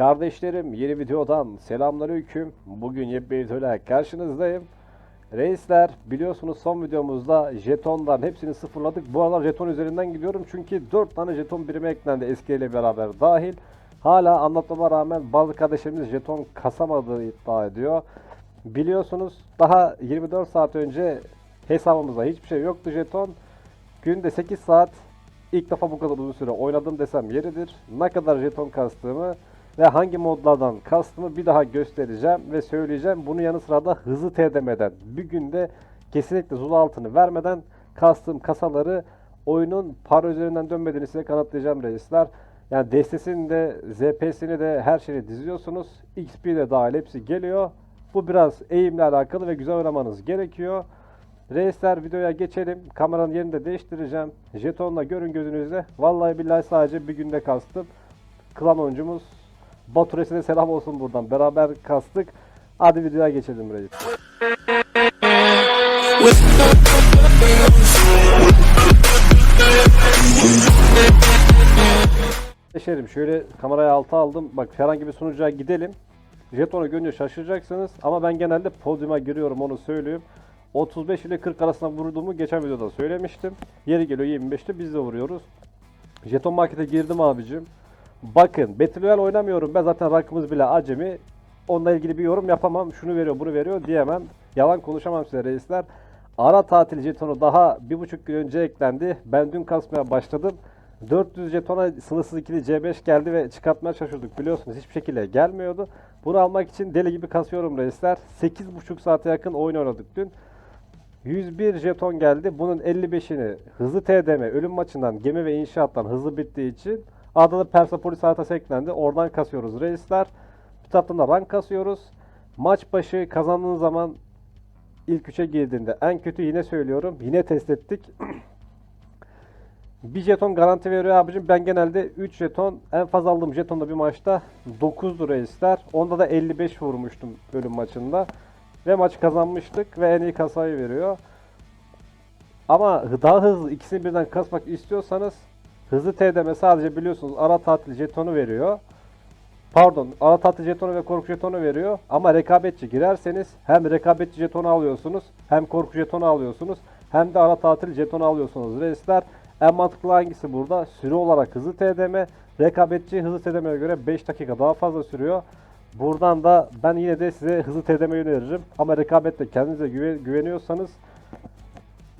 Kardeşlerim yeni videodan selamünaleyküm. Bugün yepyeni videoyla karşınızdayım. Reisler biliyorsunuz son videomuzda jetonların hepsini sıfırladık. Bu aralar jeton üzerinden gidiyorum çünkü 4 tane jeton birimi eklendi eskiyle beraber dahil. Hala anlatmama rağmen bazı kardeşlerimiz jeton kasamadığı iddia ediyor. Biliyorsunuz daha 24 saat önce hesabımızda hiçbir şey yoktu jeton. Günde 8 saat ilk defa bu kadar uzun süre oynadım desem yeridir. Ne kadar jeton kastığımı ve hangi modlardan kastımı bir daha göstereceğim ve söyleyeceğim. Bunun yanı sıra da hızlı TDM'den bir günde kesinlikle zul altını vermeden kastığım kasaları oyunun para üzerinden dönmediğini size kanıtlayacağım reisler. Yani destesini de ZP'sini de her şeyi diziyorsunuz. XP de dahil hepsi geliyor. Bu biraz eğimle alakalı ve güzel oynamanız gerekiyor. Reisler videoya geçelim. Kameranın yerini de değiştireceğim. Jetonla görün gözünüzle. Vallahi billahi sadece bir günde kastım. Klan oyuncumuz Batures'e de selam olsun buradan. Beraber kastık. Hadi videoya geçelim reis. Geçelim. Şöyle kamerayı alta aldım. Bak herhangi bir sunucuya gidelim. Jetonu görünce şaşıracaksınız ama ben genelde podyuma giriyorum onu söyleyeyim. 35 ile 40 arasında vurduğumu geçen videoda söylemiştim. Yeri geliyor 25'te biz de vuruyoruz. Jeton markete girdim abicim. Bakın Battle oynamıyorum ben zaten rankımız bile acemi. Onunla ilgili bir yorum yapamam. Şunu veriyor bunu veriyor diyemem. Yalan konuşamam size reisler. Ara tatil jetonu daha bir buçuk gün önce eklendi. Ben dün kasmaya başladım. 400 jetona sınırsız ikili C5 geldi ve çıkartmaya şaşırdık biliyorsunuz hiçbir şekilde gelmiyordu. Bunu almak için deli gibi kasıyorum reisler. 8,5 saate yakın oyun oynadık dün. 101 jeton geldi. Bunun 55'ini hızlı TDM ölüm maçından gemi ve inşaattan hızlı bittiği için Adalı Persepolis haritası eklendi. Oradan kasıyoruz reisler. Bir taraftan da rank kasıyoruz. Maç başı kazandığın zaman ilk üçe girdiğinde en kötü yine söylüyorum. Yine test ettik. bir jeton garanti veriyor abicim. Ben genelde 3 jeton en fazla aldığım jetonda bir maçta 9'du reisler. Onda da 55 vurmuştum ölüm maçında. Ve maç kazanmıştık ve en iyi kasayı veriyor. Ama daha hızlı ikisini birden kasmak istiyorsanız hızlı TDM sadece biliyorsunuz ara tatil jetonu veriyor. Pardon ara tatil jetonu ve korku jetonu veriyor. Ama rekabetçi girerseniz hem rekabetçi jetonu alıyorsunuz hem korku jetonu alıyorsunuz hem de ara tatil jetonu alıyorsunuz reisler. En mantıklı hangisi burada? Süre olarak hızlı TDM. Rekabetçi hızlı TDM'ye göre 5 dakika daha fazla sürüyor. Buradan da ben yine de size hızlı TDM öneririm. Ama rekabette kendinize güve- güveniyorsanız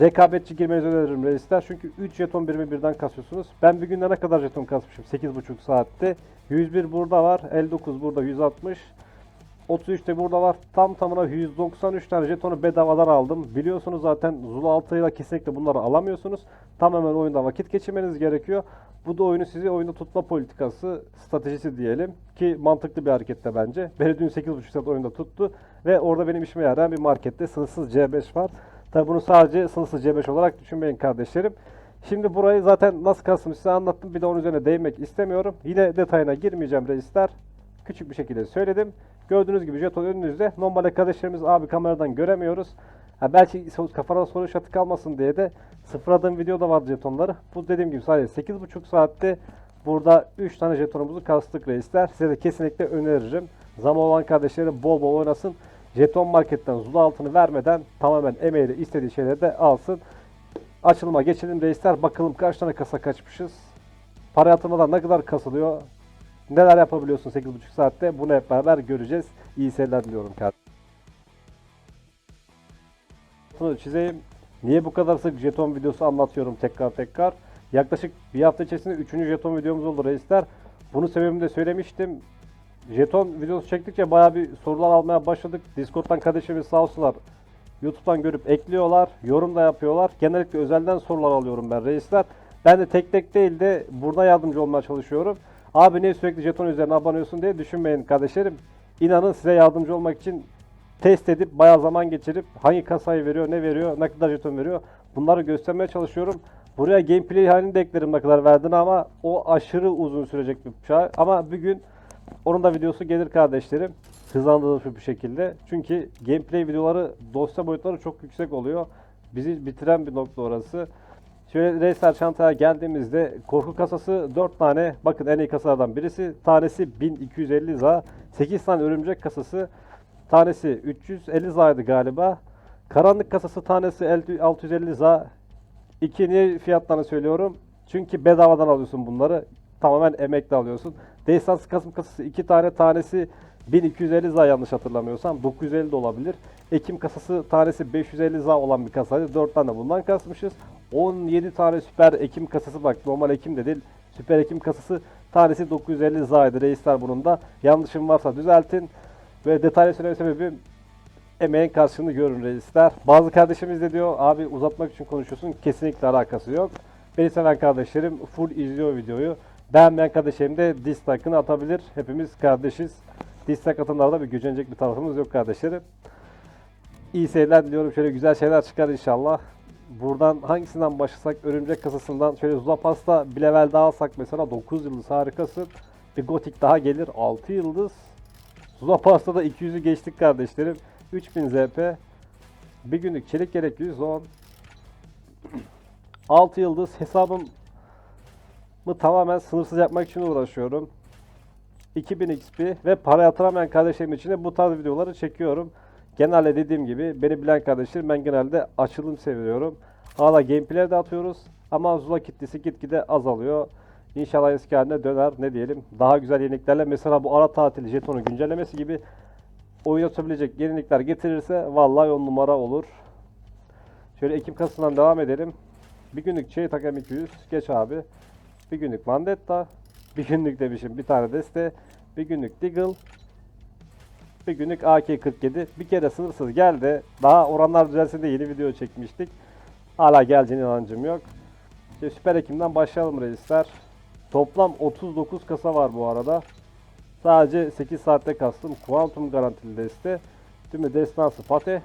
rekabetçi girmenizi öneririm reisler. Çünkü 3 jeton birimi birden kasıyorsunuz. Ben bir günde ne kadar jeton kasmışım? 8,5 saatte. 101 burada var. 59 burada 160. 33 de burada var. Tam tamına 193 tane jetonu bedavadan aldım. Biliyorsunuz zaten Zula 6 ile kesinlikle bunları alamıyorsunuz. Tamamen oyunda vakit geçirmeniz gerekiyor. Bu da oyunu sizi oyunda tutma politikası, stratejisi diyelim. Ki mantıklı bir harekette bence. Beni dün 8.5 saat oyunda tuttu. Ve orada benim işime yarayan bir markette sınırsız C5 var. Tabi bunu sadece sınırsız C5 olarak düşünmeyin kardeşlerim. Şimdi burayı zaten nasıl kastım size anlattım. Bir de onun üzerine değinmek istemiyorum. Yine detayına girmeyeceğim reisler. Küçük bir şekilde söyledim. Gördüğünüz gibi jeton önünüzde. Normalde kardeşlerimiz abi kameradan göremiyoruz. Ha belki kafana soru işareti kalmasın diye de sıfırladığım videoda vardı jetonları. Bu dediğim gibi sadece 8,5 saatte burada 3 tane jetonumuzu kastık reisler. Size de kesinlikle öneririm. Zaman olan kardeşleri bol bol oynasın. Jeton marketten zula altını vermeden tamamen emeğiyle istediği şeyleri de alsın. Açılıma geçelim reisler. Bakalım kaç tane kasa kaçmışız. Para yatırmadan ne kadar kasılıyor? Neler yapabiliyorsun 8,5 saatte? Bunu hep beraber göreceğiz. İyi seyirler diliyorum kardeşim. Çizeyim. Niye bu kadar sık jeton videosu anlatıyorum tekrar tekrar? Yaklaşık bir hafta içerisinde 3. jeton videomuz oldu reisler. Bunu sebebini de söylemiştim. Jeton videosu çektikçe bayağı bir sorular almaya başladık. Discord'dan kardeşimiz sağ olsunlar. YouTube'dan görüp ekliyorlar. Yorum da yapıyorlar. Genellikle özelden sorular alıyorum ben reisler. Ben de tek tek değil de burada yardımcı olmaya çalışıyorum. Abi niye sürekli jeton üzerine abanıyorsun diye düşünmeyin kardeşlerim. İnanın size yardımcı olmak için test edip bayağı zaman geçirip hangi kasayı veriyor, ne veriyor, ne kadar jeton veriyor bunları göstermeye çalışıyorum. Buraya gameplay halini de eklerim ne kadar verdiğini ama o aşırı uzun sürecek bir şey. Ama bir gün onun da videosu gelir kardeşlerim. Hızlandırılmış bir şekilde. Çünkü gameplay videoları dosya boyutları çok yüksek oluyor. Bizi bitiren bir nokta orası. Şöyle reisler çantaya geldiğimizde korku kasası 4 tane. Bakın en iyi kasalardan birisi. Tanesi 1250 za. 8 tane örümcek kasası. Tanesi 350 zaydı galiba. Karanlık kasası tanesi 50 650 za. İki niye fiyatlarını söylüyorum? Çünkü bedavadan alıyorsun bunları. Tamamen emekle alıyorsun. Destansı Kasım kasası iki tane tanesi 1250 za yanlış hatırlamıyorsam. 950 de olabilir. Ekim kasası tanesi 550 za olan bir kasaydı. 4 tane bundan kasmışız. 17 tane süper Ekim kasası bak normal Ekim de değil. Süper Ekim kasası tanesi 950 zaydı reisler bunun da. Yanlışım varsa düzeltin. Ve detaylı söyleme sebebim emeğin karşılığını görün reisler. Bazı kardeşimiz de diyor abi uzatmak için konuşuyorsun. Kesinlikle alakası yok. Beni seven kardeşlerim full izliyor videoyu. Beğenmeyen kardeşlerim de dislike'ını atabilir. Hepimiz kardeşiz. Dislike atanlarda bir gücenecek bir tarafımız yok kardeşlerim. İyi seyirler diliyorum. Şöyle güzel şeyler çıkar inşallah. Buradan hangisinden başlasak? Örümcek kasasından şöyle Zulapas'ta bir level daha alsak mesela 9 yıldız harikasın. Bir gotik daha gelir 6 yıldız. Zulapas'ta da 200'ü geçtik kardeşlerim. 3000 ZP. Bir günlük çelik gerek 110. 6 yıldız hesabım mı tamamen sınırsız yapmak için uğraşıyorum. 2000 XP ve para yatıramayan kardeşlerim için de bu tarz videoları çekiyorum. Genelde dediğim gibi beni bilen kardeşlerim ben genelde açılım seviyorum. Hala gameplay de atıyoruz ama Zula kitlesi gitgide azalıyor. İnşallah eski haline döner ne diyelim. Daha güzel yeniliklerle mesela bu ara tatil jetonu güncellemesi gibi oyun atabilecek yenilikler getirirse vallahi on numara olur. Şöyle Ekim kasından devam edelim. Bir günlük şey takım 200 geç abi. Bir günlük Vendetta. Bir günlük demişim bir tane deste. Bir günlük Deagle. Bir günlük AK-47. Bir kere sınırsız geldi. Daha oranlar düzelsin de yeni video çekmiştik. Hala geleceğine inancım yok. İşte Süper Ekim'den başlayalım reisler. Toplam 39 kasa var bu arada. Sadece 8 saatte kastım. Kuantum garantili deste. Tümü destansı Fatih.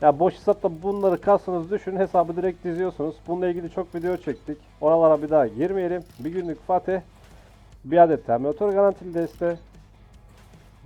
Ya boş hesapta bunları kassanız düşün hesabı direkt diziyorsunuz. Bununla ilgili çok video çektik. Oralara bir daha girmeyelim. Bir günlük Fatih. Bir adet Terminator garantili deste.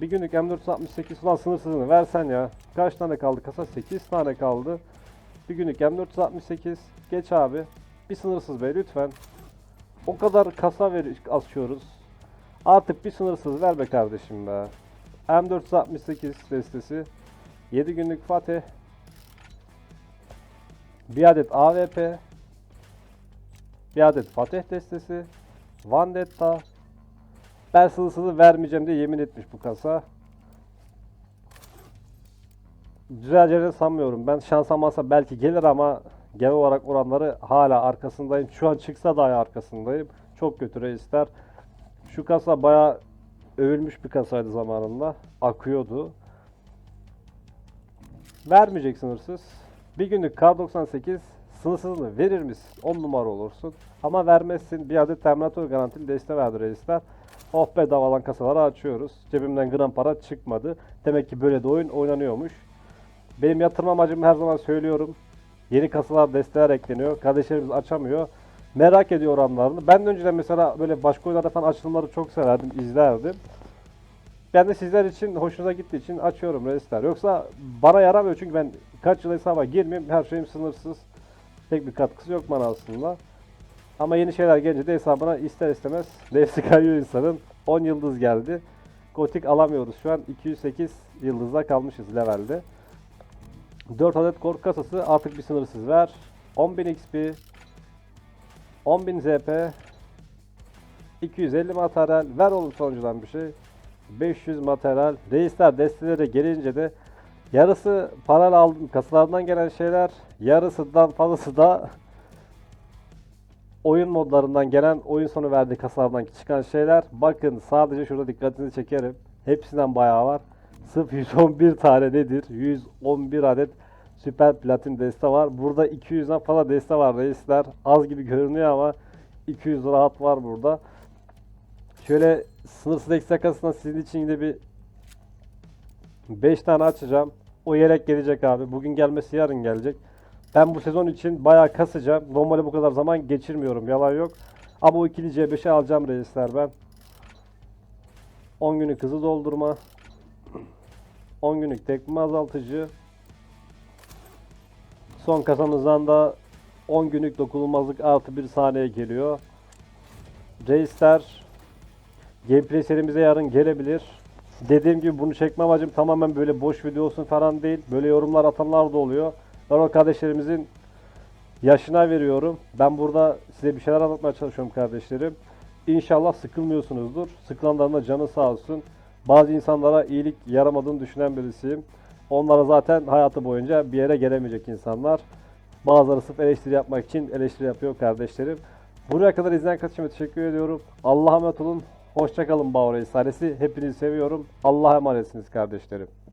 Bir günlük M468 falan sınırsızını versen ya. Kaç tane kaldı kasa? 8 tane kaldı. Bir günlük M468. Geç abi. Bir sınırsız be lütfen. O kadar kasa ver açıyoruz. Artık bir sınırsız ver be kardeşim be. M468 destesi. 7 günlük Fatih. Bir adet AWP. Bir adet Fatih destesi. Vendetta. Ben sınırsızı vermeyeceğim diye yemin etmiş bu kasa. Düzeleceğini sanmıyorum. Ben şansa masa belki gelir ama genel olarak oranları hala arkasındayım. Şu an çıksa dahi arkasındayım. Çok kötü reisler. Şu kasa bayağı övülmüş bir kasaydı zamanında. Akıyordu. Vermeyecek sınırsız. Bir günlük K98 sınırsızını verir misin? 10 numara olursun. Ama vermezsin. Bir adet Terminator garantili deste verdi reisler. Oh bedavalan kasaları açıyoruz. Cebimden gram para çıkmadı. Demek ki böyle de oyun oynanıyormuş. Benim yatırma amacım her zaman söylüyorum. Yeni kasalar desteler ekleniyor. Kardeşlerimiz açamıyor. Merak ediyor oranlarını. Ben de önceden mesela böyle başka oyunlarda falan açılımları çok severdim, izlerdim. Ben de sizler için hoşunuza gittiği için açıyorum reisler. Yoksa bana yaramıyor çünkü ben kaç yıl hesaba girmeyeyim. Her şeyim sınırsız. Pek bir katkısı yok bana aslında. Ama yeni şeyler gelince de hesabına ister istemez nefsi kayıyor insanın. 10 yıldız geldi. Gotik alamıyoruz şu an. 208 yıldızda kalmışız levelde. 4 adet korku kasası artık bir sınırsız ver. 10.000 XP 10.000 ZP 250 materyal ver oğlum sonuncudan bir şey 500 materyal. Reisler destelere gelince de yarısı parayla aldım kasalardan gelen şeyler yarısından fazlası da oyun modlarından gelen oyun sonu verdiği kasalardan çıkan şeyler. Bakın sadece şurada dikkatinizi çekerim. Hepsinden bayağı var. Sırf 111 tane nedir? 111 adet süper platin deste var. Burada 200'den fazla deste var reisler. Az gibi görünüyor ama 200 rahat var burada. Şöyle sınırsız ekstra kasasından sizin için yine bir 5 tane açacağım o yelek gelecek abi bugün gelmesi yarın gelecek ben bu sezon için bayağı kasacağım. Normalde bu kadar zaman geçirmiyorum. Yalan yok. Ama o ikili C5'i alacağım reisler ben. 10 günlük hızı doldurma. 10 günlük tekme azaltıcı. Son kasamızdan da 10 günlük dokunulmazlık artı bir saniye geliyor. Reisler gameplay serimize yarın gelebilir. Dediğim gibi bunu çekme amacım tamamen böyle boş video olsun falan değil. Böyle yorumlar atanlar da oluyor. Ben o kardeşlerimizin yaşına veriyorum. Ben burada size bir şeyler anlatmaya çalışıyorum kardeşlerim. İnşallah sıkılmıyorsunuzdur. Sıkılanların da canı sağ olsun. Bazı insanlara iyilik yaramadığını düşünen birisiyim. Onlara zaten hayatı boyunca bir yere gelemeyecek insanlar. Bazıları sırf eleştiri yapmak için eleştiri yapıyor kardeşlerim. Buraya kadar izleyen kardeşime teşekkür ediyorum. Allah'a emanet olun. Hoşçakalın Bağır ailesi. Hepinizi seviyorum. Allah'a emanetsiniz kardeşlerim.